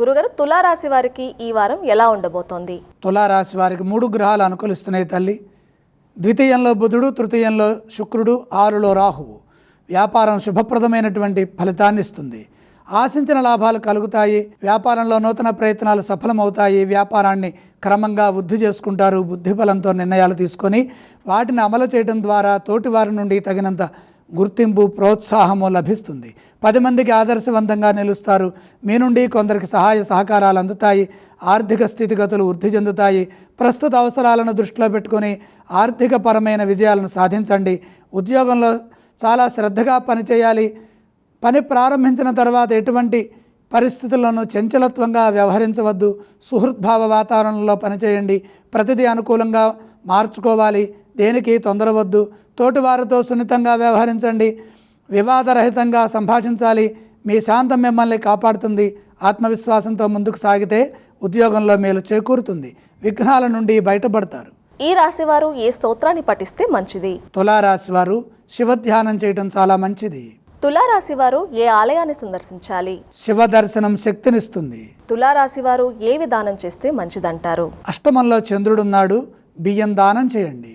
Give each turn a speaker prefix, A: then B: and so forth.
A: గురుగారు తులారాశి వారికి ఈ వారం ఎలా ఉండబోతోంది?
B: తులారాశి వారికి మూడు గ్రహాలు అనుకూలిస్తున్నాయి తల్లి. ద్వితీయంలో బుధుడు తృతీయంలో శుక్రుడు ఆరులో రాహువు. వ్యాపారం శుభప్రదమైనటువంటి ఫలితాన్ని ఇస్తుంది. ఆశించిన లాభాలు కలుగుతాయి. వ్యాపారంలో నూతన ప్రయత్నాలు సఫలమవుతాయి. వ్యాపారాన్ని క్రమంగా వృద్ధి చేసుకుంటారు. బుద్ధిబలంతో నిర్ణయాలు తీసుకొని వాటిని అమలు చేయడం ద్వారా తోటివారి నుండి తగినంత గుర్తింపు ప్రోత్సాహము లభిస్తుంది. పది మందికి ఆదర్శవంతంగా నిలుస్తారు. మీ నుండి కొందరికి సహాయ సహకారాలు అందుతాయి. ఆర్థిక స్థితిగతులు వృద్ధి చెందుతాయి. ప్రస్తుత అవసరాలను దృష్టిలో పెట్టుకొని ఆర్థిక పరమైన విజయాలను సాధించండి. ఉద్యోగంలో చాలా శ్రద్ధగా పనిచేయాలి. పని ప్రారంభించిన తర్వాత ఎటువంటి పరిస్థితులను చంచలత్వంగా వ్యవహరించవద్దు. సుహృద్భావ వాతావరణంలో పనిచేయండి. ప్రతిదీ అనుకూలంగా మార్చుకోవాలి. దేనికి తొందరవద్దు తోటివారితో సున్నితంగా వ్యవహరించండి. వివాదరహితంగా సంభాషించాలి. మీ శాంతం మిమ్మల్ని కాపాడుతుంది. ఆత్మవిశ్వాసంతో ముందుకు సాగితే ఉద్యోగంలో మేలు చేకూరుతుంది. విఘ్నాల నుండి బయటపడతారు.
A: ఈ రాశి వారు ఏ స్తోత్రాన్ని పఠిస్తే మంచిది?
B: తులారాశి వారు శివధ్యానం చేయటం చాలా మంచిది.
A: తులారాశి వారు ఏ ఆలయాన్ని సందర్శించాలి?
B: శివ దర్శనం శక్తినిస్తుంది.
A: తులారాశి వారు ఏ విధానం చేస్తే మంచిదంటారు?
B: అష్టమంలో చంద్రుడున్నాడు. బియ్యం దానం చేయండి.